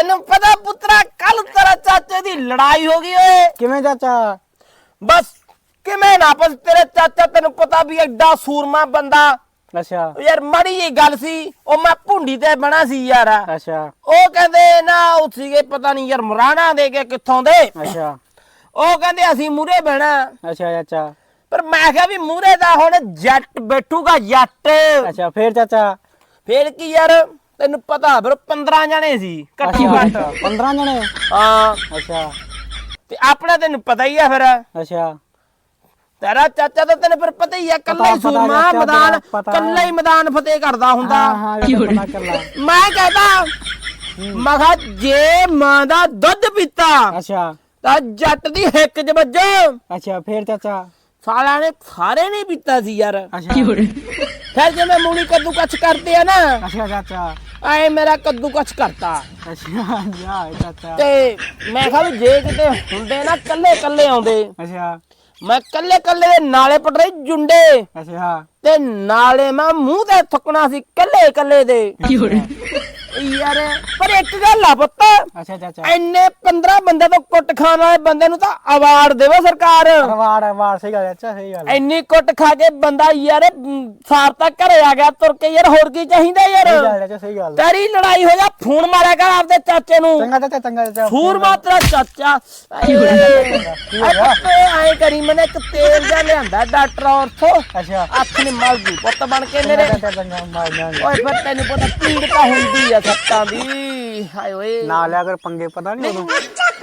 ਤੈਨੂੰ ਪਤਾ ਪੁੱਤਰਾ ਕੱਲ ਤੇਰਾ ਚਾਚੇ ਦੀ ਲੜਾਈ ਹੋ ਗਈ ਓਏ। ਕਿਵੇਂ ਚਾਚਾ? ਬਸ ਕਿਵੇਂ ਨਾ ਬਸ ਤੇਰੇ ਚਾਚਾ ਤੈਨੂੰ ਪਤਾ ਵੀ ਐਡਾ ਸੂਰਮਾ ਬੰਦਾ। ਅੱਛਾ। ਯਾਰ ਮੜੀ ਜੀ ਗੱਲ ਸੀ ਉਹ ਮੈਂ ਭੁੰਡੀ ਤੇ ਬਣਾ ਸੀ ਯਾਰ। ਅੱਛਾ। ਉਹ ਕਹਿੰਦੇ ਨਾ ਉਹ ਸੀਗੇ ਪਤਾ ਨਹੀਂ ਯਾਰ ਮੁਰਾਣਾ ਦੇ ਕੇ ਕਿੱਥੋਂ ਦੇ। ਅੱਛਾ। ਉਹ ਕਹਿੰਦੇ ਅਸੀਂ ਮੂਰੇ ਬਹਿਣਾ। ਅੱਛਾ ਚਾਚਾ। ਪਰ ਮੈਂ ਕਿਹਾ ਵੀ ਮੂਰੇ ਦਾ ਹੁਣ ਜੱਟ ਬੈਠੂਗਾ ਜੱਟ। ਅੱਛਾ ਫੇਰ ਚਾਚਾ? ਫੇਰ ਕੀ ਯਾਰ? ਤੈਨੂੰ ਪਤਾ ਫਿਰ 15 ਜਣੇ ਸੀ ਘੱਟੋ ਘੱਟ। 15 ਜਣੇ? ਹਾਂ। ਅੱਛਾ। ਤੇ ਆਪਣਾ ਤੈਨੂੰ ਪਤਾ ਹੀ ਆ ਫਿਰ। ਅੱਛਾ। ਤੇਰਾ ਚਾਚਾ ਤਾਂ ਤੈਨੂੰ ਫਿਰ ਪਤਾ ਹੀ ਆ ਕੱਲਾ ਹੀ ਸੂਰਮਾ ਮੈਦਾਨ। ਕੱਲਾ ਹੀ ਮੈਦਾਨ ਫਤਿਹ ਕਰਦਾ ਹੁੰਦਾ। ਮੈਂ ਕਹਤਾ ਮੈਂ ਕਿਹਾ ਜੇ ਮਾਂ ਦਾ ਦੁੱਧ ਪੀਤਾ ਅੱਛਾ। ਤਾਂ ਜੱਟ ਦੀ ਹਿੱਕ 'ਚ ਵੱਜੋ। ਅੱਛਾ ਫੇਰ ਚਾਚਾ? ਸਾਲਾਂ ਨੇ ਸਾਰੇ ਨਹੀਂ ਪੀਤਾ ਸੀ ਯਾਰ। ਅੱਛਾ। ਫਿਰ ਜਿਵੇਂ ਮੂਲੀ ਕੱਦੂ ਕੱਚ ਕਰਦੇ ਆ ਨਾ। ਅੱਛਾ ਚਾਚਾ। ਐ ਮੇਰਾ ਕੱਦੂ ਕੱਚ ਕਰਤਾ। ਅੱਛਾ ਜਾ ਚਾਚਾ ਤੇ ਮੈਂ ਕਿਹਾ ਵੀ ਜੇ ਕਿਤੇ ਹੁੰਦੇ ਨਾ ਕੱਲੇ ਕੱਲੇ ਆਉਂਦੇ। ਅੱਛਾ। ਮੈਂ ਕੱਲੇ ਕੱਲੇ ਦੇ ਨਾਲੇ ਪਟਰੇ ਜੁੰਡੇ। ਅੱਛਾ। ਤੇ ਨਾਲੇ ਮੈਂ ਮੂੰਹ ਤੇ ਥੁੱਕਣਾ ਸੀ ਕੱਲੇ ਕੱਲੇ ਦੇ। ਯਾਰ ਪਰ ਇੱਕ ਗੱਲ ਆ ਪੁੱਤ। ਅੱਛਾ ਚਾਚਾ ਐਨੇ 15 ਬੰਦੇ ਤੋਂ ਕੁੱਟ ਖਾਣ ਵਾਲੇ ਬੰਦੇ ਨੂੰ ਤਾਂ ਅਵਾਰਡ ਦੇਵੇ ਸਰਕਾਰ। ਵਾਰ ਵਾਰ ਸਹੀ ਗੱਲ ਹੈ, ਚਾਚਾ ਸਹੀ ਗੱਲ ਹੈ। ਐਨੀ ਕੁੱਟ ਖਾ ਕੇ ਬੰਦਾ ਯਾਰ ਸਾਰ ਤੱਕ ਘਰੇ ਆ ਗਿਆ ਤੁਰ ਕੇ ਯਾਰ ਹੋਰ ਕੀ ਚਾਹੀਦਾ ਸਹੀ ਗੱਲ ਯਾਰ ਸਹੀ ਗੱਲ। ਤੇਰੀ ਲੜਾਈ ਹੋ ਜਾ ਫੋਨ ਮਾਰਿਆ ਕਰ ਆਪਦੇ ਚਾਚੇ ਨੂੰ। ਚੰਗਾ ਚਾਚਾ ਚੰਗਾ ਚਾਚਾ ਸੂਰ ਮਾਤਰਾ ਚਾਚਾ? ਐ ਕਰੀ ਮੈਨੇ ਇੱਕ ਤੇਲ ਜਿਹਾ ਲਿਆਂਦਾ ਡਾਕਟਰ ਔਰਥੋ। ਅੱਛਾ। ਅੱਖ ਨੇ ਮਲ ਜੂ ਪੁੱਤ ਬਣ ਕੇ ਮੇਰੇ। ਓਏ ਫਿਰ ਤੈਨੂੰ ਪਤਾ ਪੀੜ ਤਾਂ ਹੁੰਦੀ ਆ ਸੱਤਾਂ ਦੀ ਹਾਏ ਓਏ। ਨਾ ਲਿਆ ਕਰ ਪੰਗੇ ਪਤਾ ਨਹੀਂ ਉਦੋਂ।